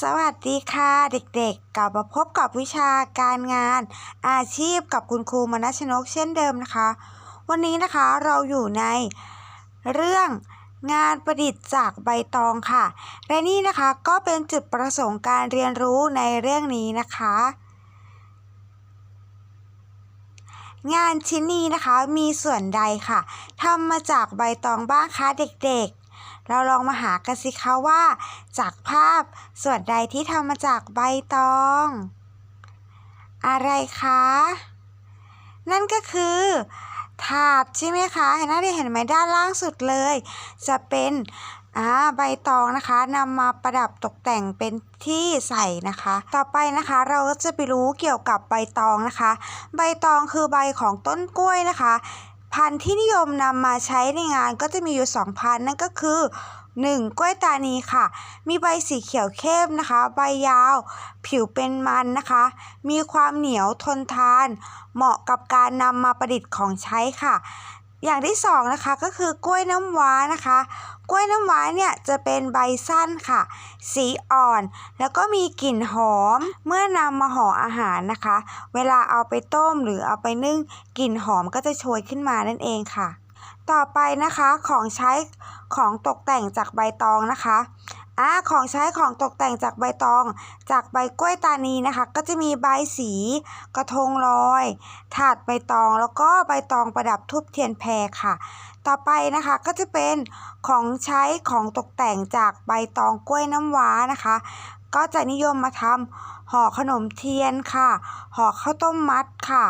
สวัสดีค่ะเด็กๆ กลับมาพบกับวิชาการงาน อาชีพกับคุณครูมนัชนกเช่นเดิมนะคะ วันนี้นะคะเราอยู่ในเรื่องงานประดิษฐ์จากใบตองค่ะ และนี่นะคะก็เป็นจุดประสงค์การเรียนรู้ในเรื่องนี้นะคะ งานชิ้นนี้นะคะมีส่วนใดค่ะทำมาจากใบตองบ้างคะเด็กๆ เราลองมาหากันสิคะว่า จากภาพส่วนใดที่ทำมาจากใบตอง อะไรคะ นั่นก็คือถาดใช่ไหมคะเห็นไหน้าที่เห็นไหมด้านล่างสุดเลย จะเป็นอ่าใบตองนะคะนำมาประดับตกแต่งเป็นที่ใส่นะคะ ต่อไปนะคะเราก็จะไปรู้เกี่ยวกับใบตองนะคะ ใบตองคือใบของต้นกล้วยนะคะ พันธุ์ที่นิยมนำมาใช้ในงานก็จะมีอยู่สองพันธุ์นั่นก็คือ 1. กล้วยตานีค่ะ มีใบสีเขียวเข้มนะคะ ใบยาว ผิวเป็นมันนะคะ มีความเหนียวทนทาน เหมาะกับการนำมาประดิษฐ์ของใช้ค่ะ อย่างที่สองนะคะก็คือกล้วยน้ำว้านะคะ กล้วยน้ำว้าเนี่ยจะเป็นใบสั้นค่ะ สีอ่อน แล้วก็มีกลิ่นหอม เมื่อนำมาห่ออาหารนะคะ เวลาเอาไปต้มหรือเอาไปนึ่งกลิ่นหอมก็จะโชยขึ้นมานั่นเองค่ะ ต่อไปนะคะของใช้ของตกแต่งจากใบตองนะคะ อ่าของใช้ของตกแต่งจากใบตอง จากใบกล้วยตานีนะคะ ก็จะมีใบสี กระทงลอย ถาดใบตองแล้วก็ใบตองประดับทูบเทียนแพรค่ะ ต่อไปนะคะก็จะเป็นของใช้ของตกแต่งจากใบตองกล้วยน้ำว้านะคะ ก็จะนิยมมาทำห่อขนมเทียนค่ะห่อข้าวต้มมัดค่ะ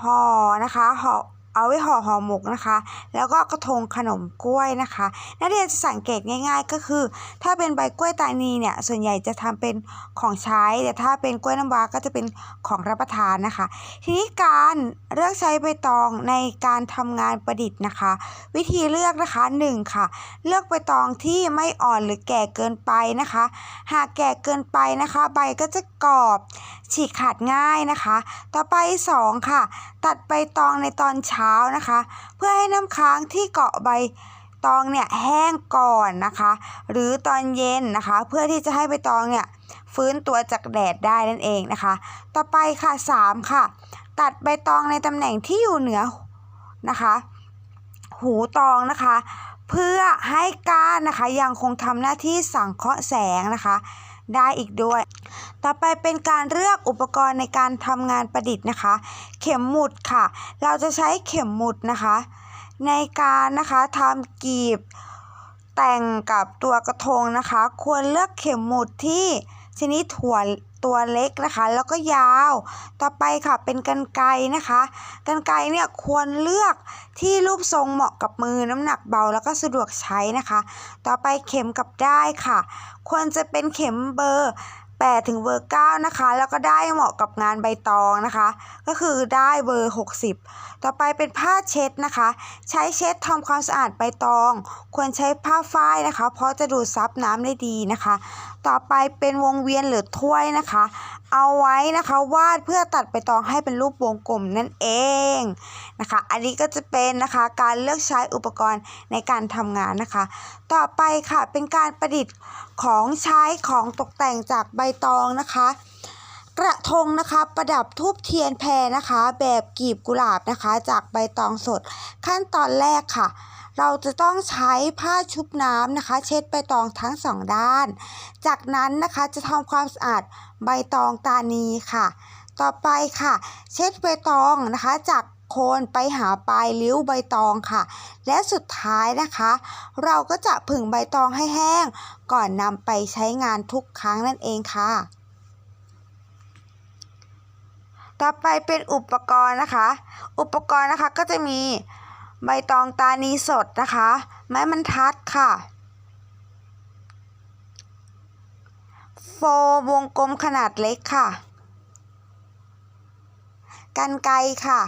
ห่อนะคะห่อ เอาไว้ห่อห่อหมกนะคะ แล้วก็กระทงขนมกล้วยนะคะ นักเรียนจะสังเกตง่าย ๆ ก็คือ ถ้าเป็นใบกล้วยตานีเนี่ยส่วนใหญ่จะทำเป็นของใช้ แต่ถ้าเป็นกล้วยน้ำว้าก็จะเป็นของรับประทานนะคะ ทีนี้การเลือกใช้ใบตองในการทำงานประดิษฐ์นะคะ วิธีเลือกนะคะ 1 ค่ะ เลือกใบตองที่ไม่อ่อนหรือแก่เกินไปนะคะ หากแก่เกินไปนะคะ ใบก็จะกรอบฉีกขาดง่ายนะคะ ต่อไป 2 ค่ะ ตัดใบตองในตอนเช้านะคะ เพื่อให้น้ำค้างที่เกาะใบตองเนี่ยแห้งก่อนนะคะ หรือตอนเย็นนะคะ เพื่อที่จะให้ใบตองเนี่ยฟื้นตัวจากแดดได้นั่นเองนะคะ ต่อไปค่ะ 3 ค่ะ ตัดใบตองในตำแหน่งที่อยู่เหนือนะคะ หูตองนะคะ เพื่อให้ก้านนะคะยังคงทำหน้าที่สังเคราะห์แสงนะคะ ได้อีกด้วย ต่อไปเป็นการเลือกอุปกรณ์ในการทำงานประดิษฐ์นะคะ เข็มหมุดค่ะ เราจะใช้เข็มหมุดนะคะ ในการนะคะทำกีบแต่งกับตัวกระทงนะคะ ควรเลือกเข็มหมุดที่ชนิดถั่วตัวเล็กนะคะ แล้วก็ยาว ต่อไปค่ะเป็นกันไกรนะคะกันไกรเนี่ยควรเลือกที่รูปทรงเหมาะกับมือน้ำหนักเบาแล้วก็สะดวกใช้นะคะ ต่อไปเข็มกับได้ค่ะ ควรจะเป็นเข็มเบอร์ 8 ถึงเบอร์ 9 นะคะ แล้วก็ได้เหมาะกับงานใบตองนะคะ ก็คือได้เบอร์ 60 ต่อไปเป็นผ้าเช็ดนะคะ ใช้เช็ดทำความสะอาดใบตอง ควรใช้ผ้าฝ้ายนะคะ เพราะจะดูดซับน้ำได้ดีนะคะ ต่อไปเป็นวงเวียนหรือถ้วยนะคะ เอาไว้นะคะวาดเพื่อตัดใบตองให้เป็นรูปวงกลมนั่นเองนะคะ อันนี้ก็จะเป็นนะคะการเลือกใช้อุปกรณ์ในการทำงานนะคะ ต่อไปค่ะเป็นการประดิษฐ์ของใช้ของตกแต่งจากใบตองนะคะ กระทงนะคะประดับทูบเทียนแพรนะคะ แบบกีบกุหลาบนะคะ จากใบตองสดขั้นตอนแรกค่ะ เราจะต้องใช้ผ้าชุบน้ำนะคะ เช็ดใบตองทั้งสองด้าน จากนั้นนะคะจะทำความสะอาดใบตองตานีค่ะ ต่อไปค่ะ เช็ดใบตองนะคะ จากโคนไปหาปลายริ้วใบตองค่ะ และสุดท้ายนะคะ เราก็จะผึ่งใบตองให้แห้ง ก่อนนำไปใช้งานทุกครั้งนั่นเองค่ะต่อไปเป็นอุปกรณ์นะคะ อุปกรณ์นะคะก็จะมี ใบตองตานีสดนะคะ ไม้บรรทัดค่ะ โฟวงกลมขนาดเล็กค่ะ กันไกค่ะ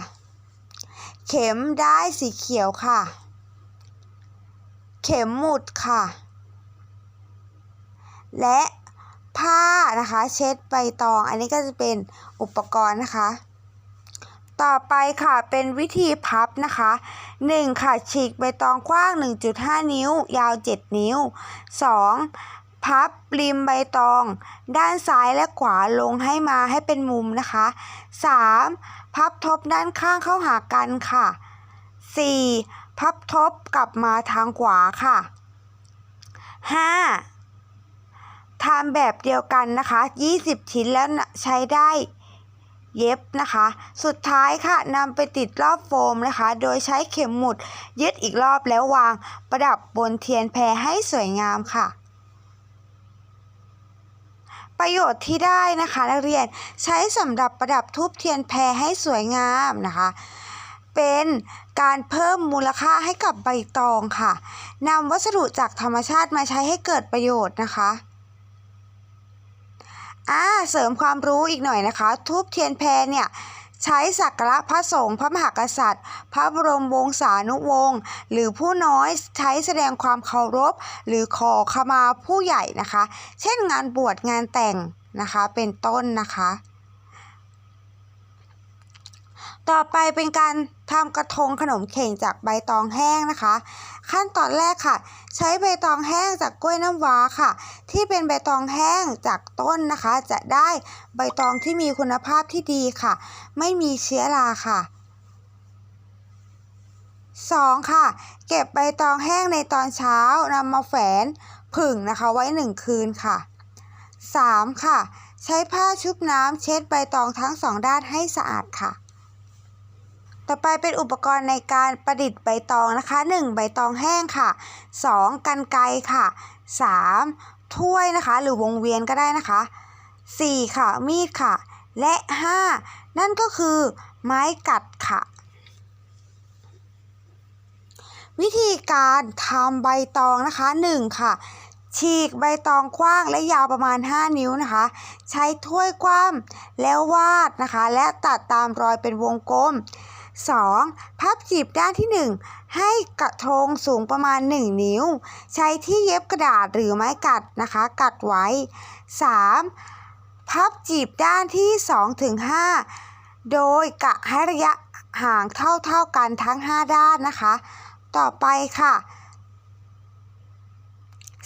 เข็มได้สีเขียวค่ะ เข็มหมุดค่ะ และผ้านะคะ เช็ดใบตอง อันนี้ก็จะเป็นอุปกรณ์นะคะ ต่อไปค่ะเป็นวิธีพับนะคะ 1. ค่ะฉีกใบตองกว้าง 1.5 นิ้ว ยาว 7 นิ้ว 2. พับริมใบตอง ด้านซ้ายและขวาลงให้มาให้เป็นมุมนะคะ 3. พับทบด้านข้างเข้าหากันค่ะ 4. พับทบกลับมาทางขวาค่ะ 5. ทำแบบเดียวกันนะคะ 20 ชิ้นแล้วใช้ได้ เย็บนะคะ สุดท้ายค่ะนำไปติดรอบโฟมนะคะ โดยใช้เข็มหมุดยึดอีกรอบแล้ววางประดับบนเทียนแพรให้สวยงามค่ะประโยชน์ที่ได้นะคะนักเรียนใช้สำหรับประดับทูบเทียนแพรให้สวยงามนะคะ เป็นการเพิ่มมูลค่าให้กับใบตองค่ะนำวัสดุจากธรรมชาติมาใช้ให้เกิดประโยชน์นะคะ อ่าเสริมความรู้อีกหน่อยนะคะ ทูบเทียนแพรเนี่ยใช้สักการะพระสงฆ์พระมหากษัตริย์ พระบรมวงศานุวงศ์หรือผู้น้อยใช้แสดงความเคารพ หรือขอขมาผู้ใหญ่นะคะ เช่นงานบวชงานแต่งนะคะเป็นต้นนะคะ ต่อไปเป็นการทำกระทงขนมเข่งจากใบตองแห้งนะคะ ขั้นตอนแรกค่ะ ใช้ใบตองแห้งจากกล้วยน้ำว้าค่ะ ที่เป็นใบตองแห้งจากต้นนะคะ จะได้ใบตองที่มีคุณภาพที่ดีค่ะ ไม่มีเชื้อราค่ะ 2. ค่ะ เก็บใบตองแห้งในตอนเช้านำมาแฝนผึ่งนะคะไว้ 1 คืนค่ะ 3. ค่ะ ใช้ผ้าชุบน้ำเช็ดใบตองทั้งสองด้านให้สะอาดค่ะ ต่อไปเป็นอุปกรณ์ในการประดิษฐ์ใบตองนะคะ 1. ใบตองแห้งค่ะ 2. กันไกค่ะ 3. ถ้วยนะคะ หรือวงเวียนก็ได้นะคะ 4. ค่ะ มีดค่ะ และ 5. นั่นก็คือไม้กัดค่ะ วิธีการทำใบตองนะคะ 1. ค่ะ ฉีกใบตองกว้างและยาวประมาณ 5 นิ้วนะคะ ใช้ถ้วยกว้างแล้ววาดนะคะ และตัดตามรอยเป็นวงกลม 2. พับจีบด้านที่ 1 ให้กระทงสูงประมาณ 1 นิ้ว ใช้ที่เย็บกระดาษหรือไม้กัดนะคะ กัดไว้ 3. พับจีบด้านที่2ถึง5โดยกะให้ระยะห่างเท่าๆกันทั้ง 5 ด้านนะคะ ต่อไปค่ะ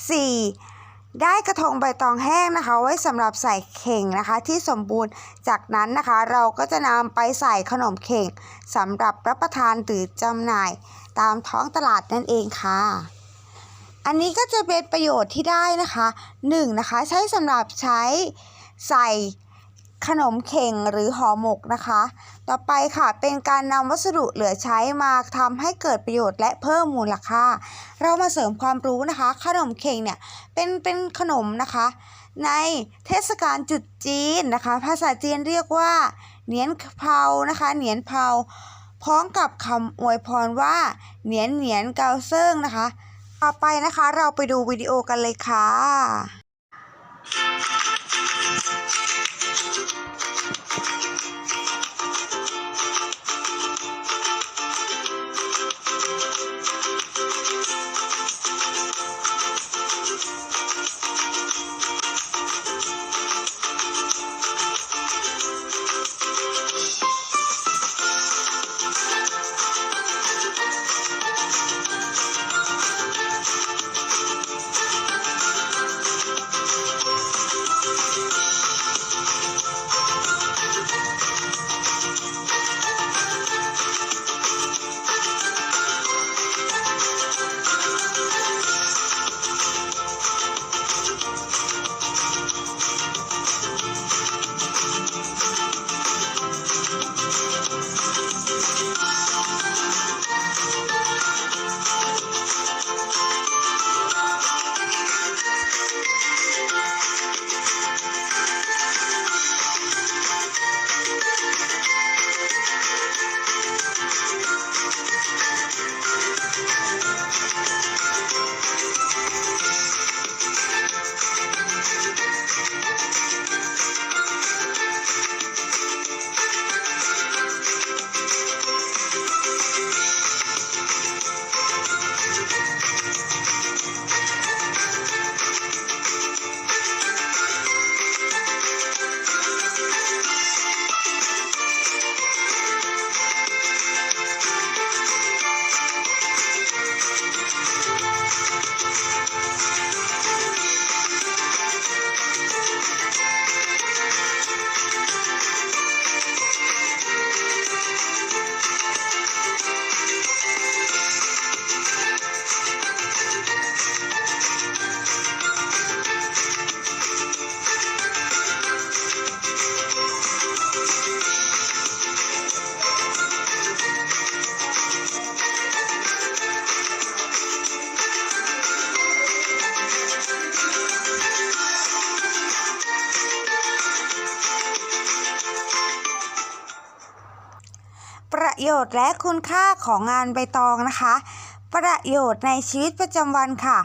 4. ได้กระทงใบตองแห้งนะคะ ไว้สำหรับใส่เข่งนะคะ ที่สมบูรณ์จากนั้นนะคะ เราก็จะนำไปใส่ขนมเข่งสำหรับรับประทานหรือจำหน่าย ตามท้องตลาดนั่นเองค่ะ อันนี้ก็จะเป็นประโยชน์ที่ได้นะคะ 1. นะคะใช้สำหรับใช้ใส่ ขนมเข่งหรือห่อหมกนะคะ ต่อไปค่ะเป็นการนำวัสดุเหลือใช้มาทำให้เกิดประโยชน์และเพิ่มมูลค่า เรามาเสริมความรู้นะคะ ขนมเข่งเนี่ยเป็นเป็นขนมนะคะ ในเทศกาลจุดจีนนะคะ ภาษาจีนเรียกว่าเหนียนเผานะคะเหนียนเผาพร้อมกับคำอวยพรว่าเหนียนเหนียนเกาเซิงนะคะ ต่อไปนะคะเราไปดูวิดีโอกันเลยค่ะ โยชน์และคุณค่าของงานใบตองนะคะ ประโยชน์ในชีวิตประจำวันค่ะ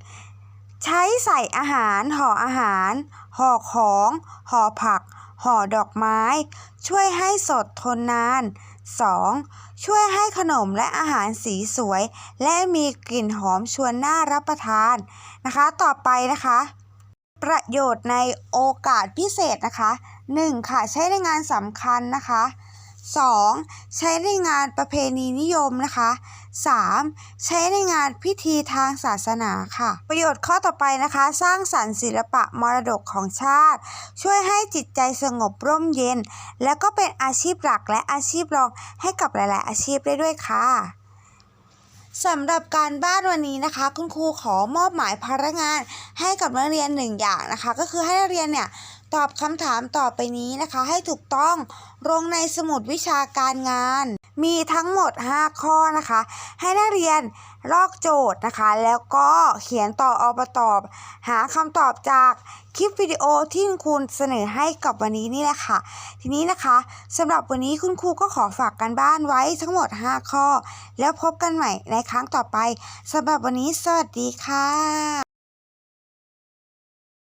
1. ใช้ใส่อาหารห่ออาหาร ห่อของห่อผัก ห่อดอกไม้ ช่วยให้สดทนนาน 2. ช่วยให้ขนมและอาหารสีสวย และมีกลิ่นหอมชวนน่ารับประทานนะคะ ต่อไปนะคะ ประโยชน์ในโอกาสพิเศษนะคะ 1. ค่ะใช้ในงานสำคัญนะคะ 2. ใช้ในงานประเพณีนิยมนะคะ 3. ใช้ในงานพิธีทางศาสนาค่ะ ประโยชน์ข้อต่อไปนะคะ สร้างสรรค์ศิลปะมรดกของชาติ ช่วยให้จิตใจสงบร่มเย็น แล้วก็เป็นอาชีพหลักและอาชีพรองให้กับหลาย ๆ อาชีพได้ด้วยค่ะสำหรับการบ้านวันนี้นะคะ คุณครูขอมอบหมายภาระงานให้กับนักเรียนหนึ่งอย่างนะคะ ก็คือให้นักเรียนเนี่ย ตอบคำถามต่อไปนี้นะคะ ให้ถูกต้องลงในสมุดวิชาการงาน มีทั้งหมด 5 ข้อนะคะ ให้นักเรียนลอกโจทย์นะคะ แล้วก็เขียนต่อเอาประตอบ หาคำตอบจากคลิปวิดีโอที่คุณครูเสนอให้กับวันนี้นี่แหละค่ะ ทีนี้นะคะสำหรับวันนี้คุณครูก็ขอฝากกันบ้านไว้ทั้งหมด 5 ข้อ แล้วพบกันใหม่ในครั้งต่อไปสำหรับวันนี้สวัสดีค่ะ